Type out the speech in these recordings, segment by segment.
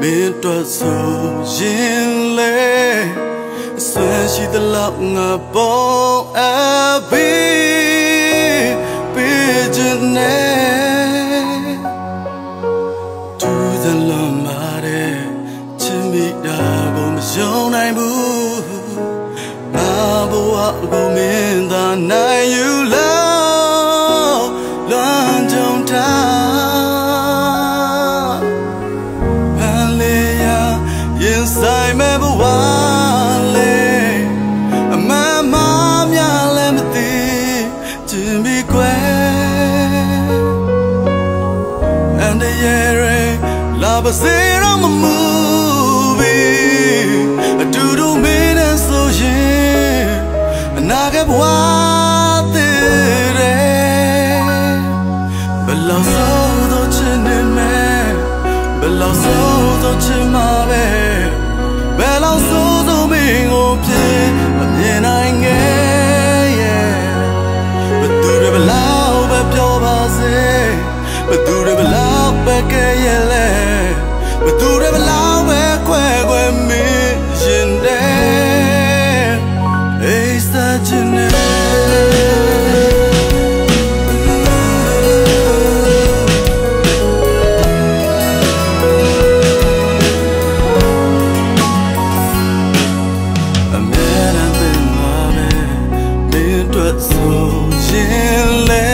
မင်းတို့ဆိုရင်လေဆွဲရှိသလောက်ငါပေါ်အပ်ပြီးပြီးချင်နေသူသလုံးမာတဲ့ချစ်မိတာကိုမယုံနိုင်ဘူးငါဘဝကိုမင်းသာနိုင်ယူ ပါစေတော့မမူပြီ လောက်ပဲပြောပါစေဘသူတွေဘလောက်ပဲကဲရလဲဘသူတွေဘလောက်ပဲခွဲခွဲမင်းရင်တဲ့အေးစကြနေအမြဲတမ်းသင်ပါပဲမင်းတို့ဆို 眼泪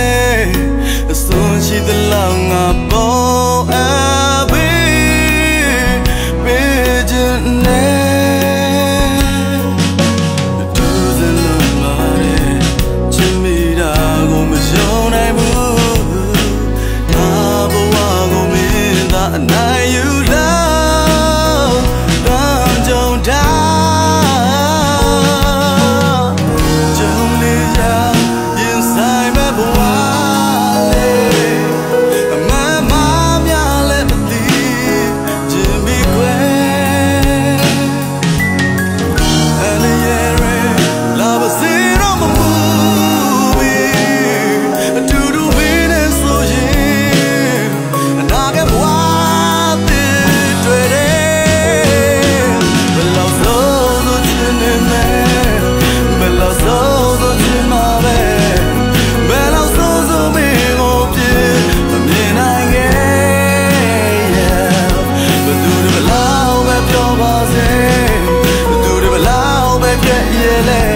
duele